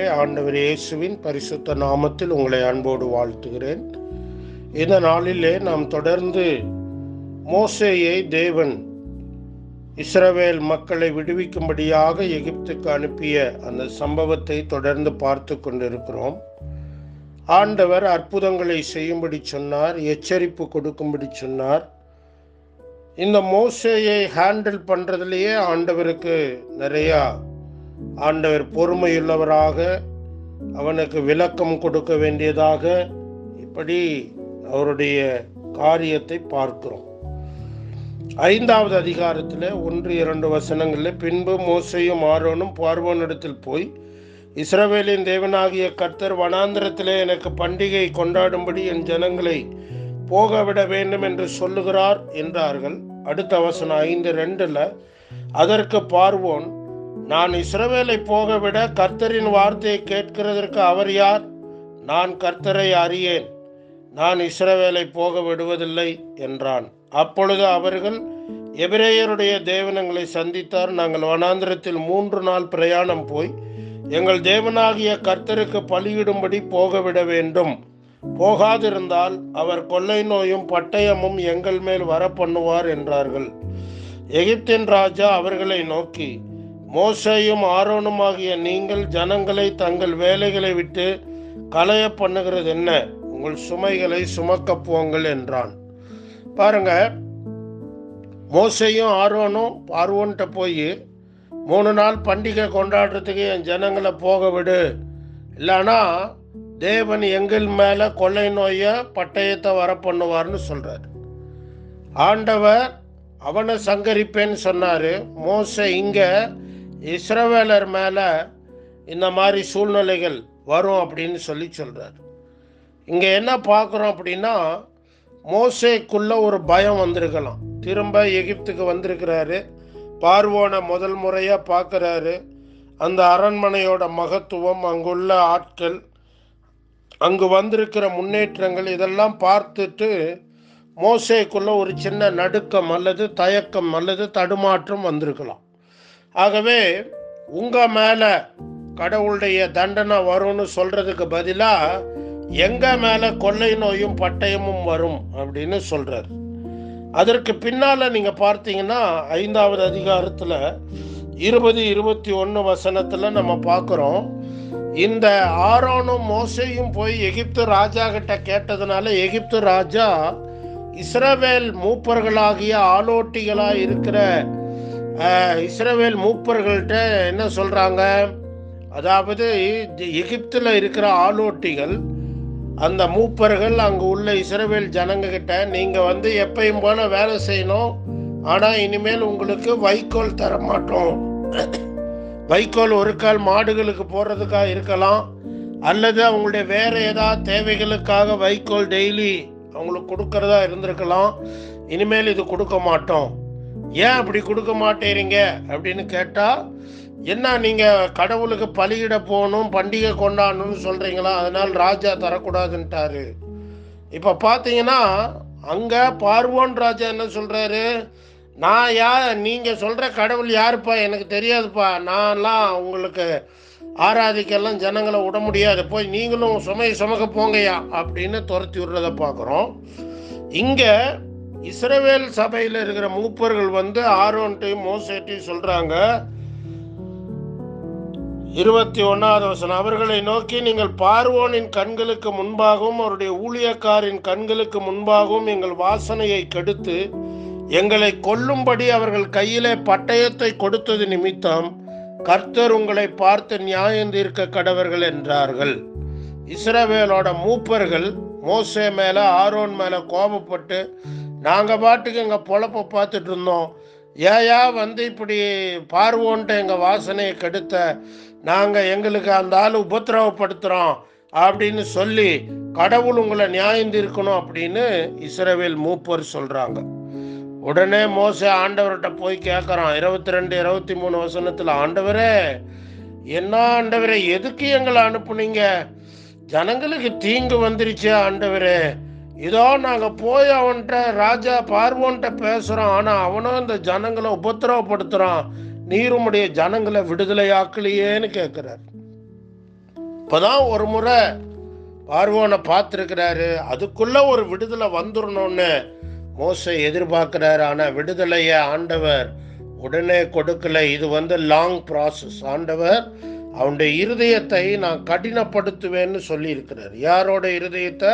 பிள்ளைகளே ஆண்டவர் இயேசுவின் பரிசுத்த நாமத்தில் உங்களை அன்போடு வாழ்த்துகிறேன். இந்த நாளிலே நாம் தொடர்ந்து மோசேயை தேவன் இஸ்ரவேல் மக்களை விடுவிக்கும்படியாக எகிப்துக்கு அனுப்பிய அந்த சம்பவத்தை தொடர்ந்து பார்த்து கொண்டிருக்கிறோம். ஆண்டவர் அற்புதங்களை செய்யும்படி சொன்னார் எச்சரிப்பு கொடுக்கும்படி சொன்னார். இந்த மோசேயை ஹேண்டில் பண்ணுறதுலேயே ஆண்டவருக்கு நிறையா ஆண்டவர் பொறுமையுள்ளவராக அவனுக்கு விளக்கம் கொடுக்க வேண்டியதாக இப்படி அவருடைய காரியத்தை பார்க்கிறோம். ஐந்தாவது அதிகாரத்தில் ஒன்று இரண்டு வசனங்களில் பின்பு மோசையும் ஆரோனும் பார்வோனிடத்தில் போய் இஸ்ரவேலின் தேவனாகிய கர்த்தர் வனாந்திரத்திலே எனக்கு பண்டிகை கொண்டாடும்படி என் ஜனங்களை போகவிட வேண்டும் என்று சொல்லுகிறார் என்றார்கள். அடுத்த வசனம் ஐந்து ரெண்டில் அதற்கு பார்வோன் நான் இஸ்ரவேலை போகவிட கர்த்தரின் வார்த்தையை கேட்கிறதற்கு அவர் யார்? நான் கர்த்தரை அறியேன். நான் இஸ்ரவேலை போக விடுவதில்லை என்றான். அப்பொழுது அவர்கள் எபிரேயருடைய தேவனங்களை சந்தித்தார். நாங்கள் வனாந்திரத்தில் மூன்று நாள் பிரயாணம் போய் எங்கள் தேவனாகிய கர்த்தருக்கு பலியிடும்படி போகவிட வேண்டும். போகாதிருந்தால் அவர் கொள்ளை நோயும் பட்டயமும் எங்கள் மேல் வர பண்ணுவார் என்றார்கள். எகிப்தின் ராஜா அவர்களை நோக்கி மோசையும் ஆரோனுமாகிய நீங்கள் ஜனங்களை தங்கள் வேலைகளை விட்டு களைய பண்ணுகிறது என்ன? உங்கள் சுமைகளை சுமக்க போங்கள் என்றான். பாருங்க மோசையும் ஆரோனும் பார்வோன்ட்ட போய் மூணு நாள் பண்டிகை கொண்டாடுறதுக்கு என் ஜனங்களை போக விடு. இல்லைன்னா தேவன் எங்கள் மேலே கொள்ளை நோயை பட்டயத்தை வர பண்ணுவார்னு சொல்கிறார் ஆண்டவர் அவனை சங்கரிப்பேன்னு சொன்னார். மோசை இங்கே இஸ்ரவேலர் மேலே இந்த மாதிரி சூழ்நிலைகள் வரும் அப்படின்னு சொல்லி சொல்கிறார் இங்கே என்ன பார்க்குறோம் அப்படின்னா மோசேக்குள்ள ஒரு பயம் வந்திருக்கலாம். திரும்ப எகிப்துக்கு வந்திருக்கிறாரு. பார்வோனை முதல் முறையாக பார்க்குறாரு. அந்த அரண்மனையோட மகத்துவம் அங்குள்ள ஆட்கள் அங்கு வந்திருக்கிற முன்னேற்றங்கள் இதெல்லாம் பார்த்துட்டு மோசேக்குள்ள ஒரு சின்ன நடுக்கம் அல்லது தயக்கம் அல்லது தடுமாற்றம் வந்திருக்கலாம். ஆகவே உங்கள் மேலே கடவுளுடைய தண்டனை வரும்னு சொல்கிறதுக்கு பதிலாக எங்கள் மேலே கொள்ளை நோயும் பட்டயமும் வரும் அப்படின்னு சொல்கிறார் அதற்கு பின்னால் நீங்கள் பார்த்தீங்கன்னா ஐந்தாவது அதிகாரத்தில் இருபது இருபத்தி ஒன்று வசனத்தில் நம்ம பார்க்குறோம். இந்த ஆரோனும் மோசையும் போய் எகிப்து ராஜா கிட்ட கேட்டதுனால எகிப்து ராஜா இஸ்ரவேல் மூப்பர்களாகிய ஆலோட்டிகளாக இருக்கிற இஸ்ரவேல் மூப்பர்கள்ட்ட என்ன சொல்கிறாங்க அதாவது எகிப்தில் இருக்கிற ஆலோட்டிகள் அந்த மூப்பர்கள் அங்கே உள்ள இஸ்ரவேல் ஜனங்கக்கிட்ட நீங்கள் வந்து எப்பயும் போல வேலை செய்யணும். ஆனால் இனிமேல் உங்களுக்கு வைக்கோல் தர மாட்டோம். வைக்கோல் ஒரு கால் மாடுகளுக்கு போடுறதுக்காக இருக்கலாம். அல்லது அவங்களுடைய வேற ஏதாவது தேவைகளுக்காக வைக்கோல் டெய்லி அவங்களுக்கு கொடுக்கறதா இருந்திருக்கலாம். இனிமேல் இது கொடுக்க மாட்டோம். ஏன் அப்படி கொடுக்க மாட்டேறீங்க? அப்படின்னு கேட்டால் என்ன நீங்கள் கடவுளுக்கு பலியிட போகணும் பண்டிகை கொண்டாடணும்னு சொல்கிறீங்களா அதனால் ராஜா தரக்கூடாதுன்ட்டாரு. இப்போ பார்த்தீங்கன்னா அங்கே பார்வோன் ராஜா என்ன சொல்கிறாரு நான் யார் நீங்கள் சொல்கிற கடவுள் யாருப்பா? எனக்கு தெரியாதுப்பா. நான்லாம் உங்களுக்கு ஆராதிக்கெல்லாம் ஜனங்களை விட முடியாது. போய் நீங்களும் சுமையை சுமக்க போங்கய்யா அப்படின்னு துரத்தி விடுறத பார்க்குறோம் இங்கே இஸ்ரவேல் சபையில் இருக்கிற மூப்பர்கள் வந்து ஆரோன்ட்டையும் மோசேட்டையும் சொல்கிறாங்க இருபத்தி ஒன்றாவது வசனம் அவர்களை நோக்கி நீங்கள் பார்வோனின் கண்களுக்கு முன்பாகவும் அவருடைய ஊழியக்காரின் கண்களுக்கு முன்பாகவும் எங்கள் வாசனையை கெடுத்து எங்களை கொல்லும்படி அவர்கள் கையிலே பட்டயத்தை கொடுத்தது நிமித்தம் கர்த்தர் உங்களை பார்த்து நியாயம் தீர்க்க கடவர்கள் என்றார்கள். இஸ்ரவேலோட மூப்பர்கள் மோசே மேலே ஆரோன் மேலே கோபப்பட்டு நாங்கள் பாட்டுக்கு எங்கள் பொழப்பை பார்த்துட்டு இருந்தோம். ஏயா வந்து இப்படி பார்வோன்ட்டு எங்கள் வாசனையை கெடுத்த நாங்கள் எங்களுக்கு அந்த ஆள் உபத்திரவப்படுத்துகிறோம் அப்படின்னு சொல்லி கடவுள் உங்களை நியாயம் தீர்க்கணும் அப்படின்னு இஸ்ரேவேல் மூப்பர் சொல்கிறாங்க உடனே மோச ஆண்டவர்கிட்ட போய் கேட்குறான் இருபத்தி ரெண்டு இருபத்தி மூணு வசனத்தில் ஆண்டவரே என்ன ஆண்டவரே எதுக்கு எங்களை அனுப்புனீங்க? ஜனங்களுக்கு தீங்கு வந்துருச்சு ஆண்டவரே. இதோ நாங்கள் போய் அவன்கிட்ட ராஜா பார்வோன்ட்ட பேசுகிறோம் ஆனால் அவனும் இந்த ஜனங்களை உபத்திரவப்படுத்துகிறான் நீருமுடைய ஜனங்களை விடுதலையாக்கலையேன்னு கேட்குறார் இப்போதான் ஒரு முறை பார்வோனை பார்த்துருக்கிறாரு. அதுக்குள்ள ஒரு விடுதலை வந்துடணும்னு மோசை எதிர்பார்க்கிறாரு. ஆனால் விடுதலையை ஆண்டவர் உடனே கொடுக்கல. இது வந்து லாங் ப்ராசஸ் ஆண்டவர் அவனுடைய இருதயத்தை நான் கடினப்படுத்துவேன்னு சொல்லியிருக்கிறார். யாரோட இருதயத்தை?